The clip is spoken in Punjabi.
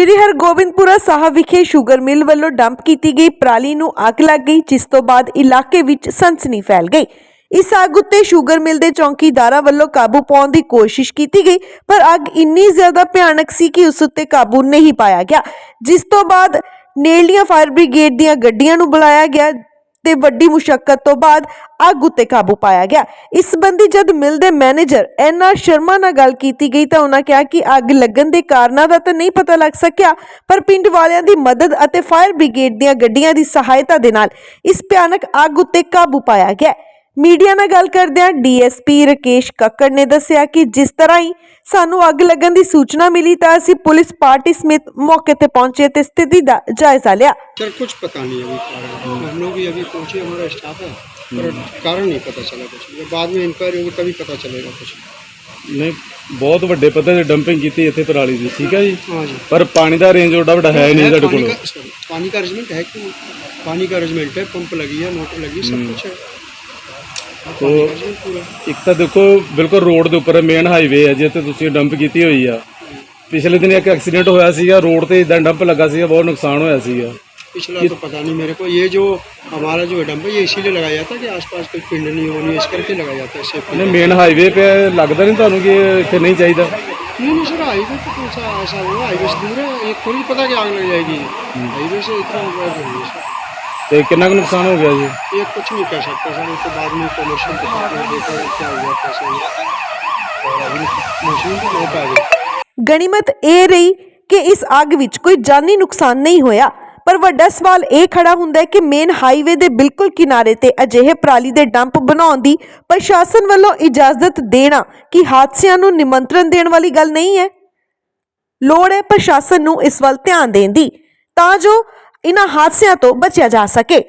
ਸ਼੍ਰੀ ਹਰਗੋਬਿੰਦਪੁਰਾ ਸਾਹਿਬ ਵਿਖੇ ਸ਼ੂਗਰ ਮਿਲ ਵੱਲੋਂ ਡੰਪ ਕੀਤੀ ਗਈ ਪਰਾਲੀ ਨੂੰ ਅੱਗ ਲੱਗ ਗਈ, ਜਿਸ ਤੋਂ ਬਾਅਦ ਇਲਾਕੇ ਵਿੱਚ ਸਨਸਨੀ ਫੈਲ ਗਈ। ਇਸ ਅੱਗ ਉੱਤੇ ਸ਼ੂਗਰ ਮਿਲ ਦੇ ਚੌਕੀਦਾਰਾਂ ਵੱਲੋਂ ਕਾਬੂ ਪਾਉਣ ਦੀ ਕੋਸ਼ਿਸ਼ ਕੀਤੀ ਗਈ, ਪਰ ਅੱਗ ਇੰਨੀ ਜ਼ਿਆਦਾ ਭਿਆਨਕ ਸੀ ਕਿ ਉਸ ਉੱਤੇ ਕਾਬੂ ਨਹੀਂ ਪਾਇਆ ਗਿਆ, ਜਿਸ ਤੋਂ ਬਾਅਦ ਨੇੜਲੀਆਂ ਫਾਇਰ ਬ੍ਰਿਗੇਡ ਦੀਆਂ ਗੱਡੀਆਂ ਨੂੰ ਬੁਲਾਇਆ ਗਿਆ ਤੇ ਵੱਡੀ ਮੁਸ਼ਕਲ ਤੋਂ ਬਾਅਦ ਅੱਗ ਉਤੇ ਕਾਬੂ ਪਾਇਆ ਗਿਆ। ਇਸ ਸੰਬੰਧੀ ਜਦ ਮਿਲ ਦੇ ਮੈਨੇਜਰ ਐਨ ਆਰ ਸ਼ਰਮਾ ਨਾਲ ਗੱਲ ਕੀਤੀ ਗਈ ਤਾਂ ਉਹਨਾਂ ਕਿਹਾ ਕਿ ਅੱਗ ਲੱਗਣ ਦੇ ਕਾਰਨਾਂ ਦਾ ਤਾਂ ਨਹੀਂ ਪਤਾ ਲੱਗ ਸਕਿਆ, ਪਰ ਪਿੰਡ ਵਾਲਿਆਂ ਦੀ ਮਦਦ ਅਤੇ ਫਾਇਰ ਬ੍ਰਿਗੇਡ ਦੀਆਂ ਗੱਡੀਆਂ ਦੀ ਸਹਾਇਤਾ ਦੇ ਨਾਲ ਇਸ ਭਿਆਨਕ ਅੱਗ ਉੱਤੇ ਕਾਬੂ ਪਾਇਆ ਗਿਆ। ਮੀਡੀਆ ਨਾਲ ਗੱਲ ਕਰਦਿਆਂ ਡੀਐਸਪੀ ਰਕੇਸ਼ ਕੱਕੜ ਨੇ ਦੱਸਿਆ ਕਿ ਜਿਸ ਤਰ੍ਹਾਂ ਹੀ ਸਾਨੂੰ ਅੱਗ ਲੱਗਣ ਦੀ ਸੂਚਨਾ ਮਿਲੀ ਤਾਂ ਅਸੀਂ ਪੁਲਿਸ ਪਾਰਟੀ ਸਮੇਤ ਮੌਕੇ ਤੇ ਪਹੁੰਚੇ ਤੇ ਸਥਿਤੀ ਦਾ ਜਾਇਜ਼ਾ ਲਿਆ सर कुछ पता नहीं अभी कारण हम लोग भी अभी पहुंचे हमारा स्टाफ है पर कारण नहीं पता चला कुछ ये बाद में इंक्वायरी होगी तभी पता चलेगा कुछ ਨਹੀਂ ਬਹੁਤ ਵੱਡੇ ਪੱਧਰ ਤੇ ਡੰਪਿੰਗ ਕੀਤੀ ਇੱਥੇ ਪਰਾਲੀ ਦੀ ਠੀਕ ਹੈ ਜੀ हाँ जी ਪਰ ਪਾਣੀ ਦਾ ਰੇਂਜ ਓਡਾ ਵੱਡਾ ਹੈ ਨਹੀਂ ਸਾਡੇ पानी ਕੋਲ का sorry, पानी का अरेंजमेंट है कि पानी का अरेंजमेंट है पंप लगी है मोटर लगी सब कुछ है हाँ, तो- पानी का arrangement पूरा ਇੱਕ ਤਾਂ ਦੇਖੋ ਬਿਲਕੁਲ ਰੋਡ ਦੇ ਉੱਪਰ ਮੇਨ ਹਾਈਵੇ ਹੈ ਜਿੱਥੇ ਤੁਸੀਂ ਡੰਪ ਕੀਤੀ ਹੋਈ ਆ ਪਿਛਲੇ ਦਿਨ ਇੱਕ ਐਕਸੀਡੈਂਟ ਹੋਇਆ ਸੀਗਾ ਰੋਡ ਤੇ ਇਦਾਂ ਡੰਪ ਲੱਗਾ ਸੀਗਾ ਬਹੁਤ ਨੁਕਸਾਨ ਹੋਇਆ ਸੀਗਾ पिछला तो पता नहीं मेरे को ये जो हमारा जो डंप है ये इसीलिए लगाया जाता है कि आसपास कोई पिंड नहीं हो नहीं इस करके लगाया जाता है सेफ्टी ਇਹਨੇ ਮੇਨ ਹਾਈਵੇ पे ਲੱਗਦਾ ਨਹੀਂ ਤੁਹਾਨੂੰ ਕਿ ਇਹ ਇੱਥੇ ਨਹੀਂ ਚਾਹੀਦਾ नहीं नहीं सर हाईवे तो कौन सा ऐसा होगा हाईवे से दूर है ये थोड़ी पता कि आग लग जाएगी हाईवे से इतना ਤੇ ਕਿੰਨਾ ਕੁ ਨੁਕਸਾਨ ਹੋ ਗਿਆ जी ये कुछ नहीं कह सकते सर उसके बाद में कमर्शियल डिपार्टमेंट देखा क्या हुआ कैसे हुआ और अभी मशीन तो बहुत आ गई ਗਣੀਮਤ ਇਹ ਰਹੀ ਕਿ ਇਸ ਅੱਗ ਵਿੱਚ ਕੋਈ ਜਾਨੀ ਨੁਕਸਾਨ ਨਹੀਂ ਹੋਇਆ ਪਰ ਵੱਡਾ ਸਵਾਲ ਇਹ ਖੜਾ ਹੁੰਦਾ ਹੈ ਕਿ ਮੇਨ ਹਾਈਵੇ ਦੇ ਬਿਲਕੁਲ ਕਿਨਾਰੇ ਤੇ ਅਜਿਹੇ ਪਰਾਲੀ ਦੇ ਡੰਪ ਬਣਾਉਣ ਦੀ ਪ੍ਰਸ਼ਾਸਨ ਵੱਲੋਂ ਇਜਾਜ਼ਤ ਦੇਣਾ ਕਿ ਹਾਦਸਿਆਂ ਨੂੰ ਨਿਮੰਤਰਣ ਦੇਣ ਵਾਲੀ ਗੱਲ ਨਹੀਂ ਹੈ ਲੋੜ ਹੈ ਪ੍ਰਸ਼ਾਸਨ ਨੂੰ ਇਸ ਵੱਲ ਧਿਆਨ ਦੇਣ ਦੀ ਤਾਂ ਜੋ ਇਹਨਾਂ ਹਾਦਸਿਆਂ ਤੋਂ ਬਚਿਆ ਜਾ ਸਕੇ।